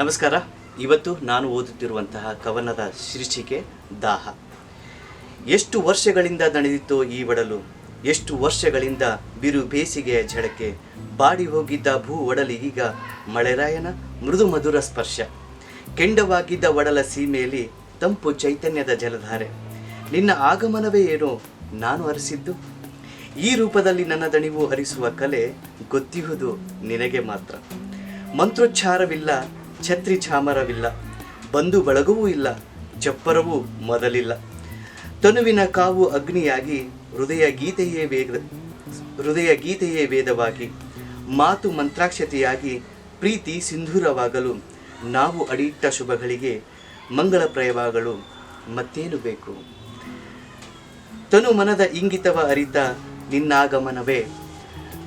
ನಮಸ್ಕಾರ. ಇವತ್ತು ನಾನು ಓದುತ್ತಿರುವಂತಹ ಕವನದ ಶೀರ್ಷಿಕೆ ದಾಹ. ಎಷ್ಟು ವರ್ಷಗಳಿಂದ ನಡೆದಿತ್ತು ಈ ಒಡಲು, ಎಷ್ಟು ವರ್ಷಗಳಿಂದ ಬಿರು ಬೇಸಿಗೆಯ ಝಳಕೆ ಬಾಡಿ ಹೋಗಿದ್ದ ಭೂ ಒಡಲಿಗೀಗ ಮಳೆರಾಯನ ಮೃದು ಮಧುರ ಸ್ಪರ್ಶ. ಕೆಂಡವಾಗಿದ್ದ ಒಡಲ ಸೀಮೆಯಲ್ಲಿ ತಂಪು ಚೈತನ್ಯದ ಜಲಧಾರೆ. ನಿನ್ನ ಆಗಮನವೇ ಏನೋ ನಾನು ಅರಸಿದ್ದು. ಈ ರೂಪದಲ್ಲಿ ನನ್ನ ದಣಿವು ಹರಿಸುವ ಕಲೆ ಗೊತ್ತಿಹುದು ನಿನಗೆ ಮಾತ್ರ. ಮಂತ್ರೋಚ್ಚಾರವಿಲ್ಲ ಛತ್ರಿ ಚಾಮರವಿಲ್ಲ ಬಂಧು ಬಳಗವೂ ಇಲ್ಲ, ಚಪ್ಪರವೂ ಮೊದಲಿಲ್ಲ. ತನುವಿನ ಕಾವು ಅಗ್ನಿಯಾಗಿ ಹೃದಯ ಗೀತೆಯೇ ವೇದ, ಹೃದಯ ಗೀತೆಯೇ ವೇದವಾಗಿ, ಮಾತು ಮಂತ್ರಾಕ್ಷತೆಯಾಗಿ ಪ್ರೀತಿ ಸಿಂಧೂರವಾಗಲು ನಾವು ಅಡಿಟ್ಟ ಶುಭಗಳಿಗೆ ಮಂಗಳ ಪ್ರಯವಾಗಲು ಮತ್ತೇನು ಬೇಕು? ತನು ಮನದ ಇಂಗಿತವ ಅರಿತ ನಿನ್ನಾಗಮನವೇ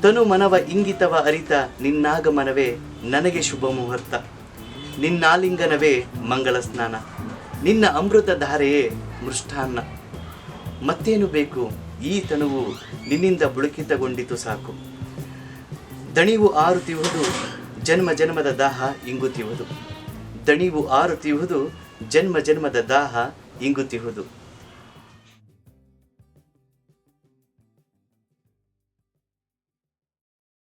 ತನು ಮನವ ಇಂಗಿತವ ಅರಿತ ನಿನ್ನಾಗಮನವೇ ನನಗೆ ಶುಭ ಮುಹೂರ್ತ ನಿನ್ನಾಲಿಂಗನವೇ ಮಂಗಳ ಸ್ನಾನ ನಿನ್ನ ಅಮೃತ ಧಾರೆಯೇ ಮೃಷ್ಟಾನ್ನ. ಮತ್ತೇನು ಬೇಕು? ಈ ತನುವು ನಿನ್ನಿಂದ ಬುಳುಕಿತಗೊಂಡಿತು ಸಾಕು. ದಣಿವು ಆರುತಿಯುವುದು ಜನ್ಮ ಜನ್ಮದ ದಾಹ ಇಂಗುತ್ತಿಹುದು ದಣಿವು ಆರುತಿಯುವುದು ಜನ್ಮ ಜನ್ಮದ ದಾಹ ಇಂಗುತ್ತಿಹುದು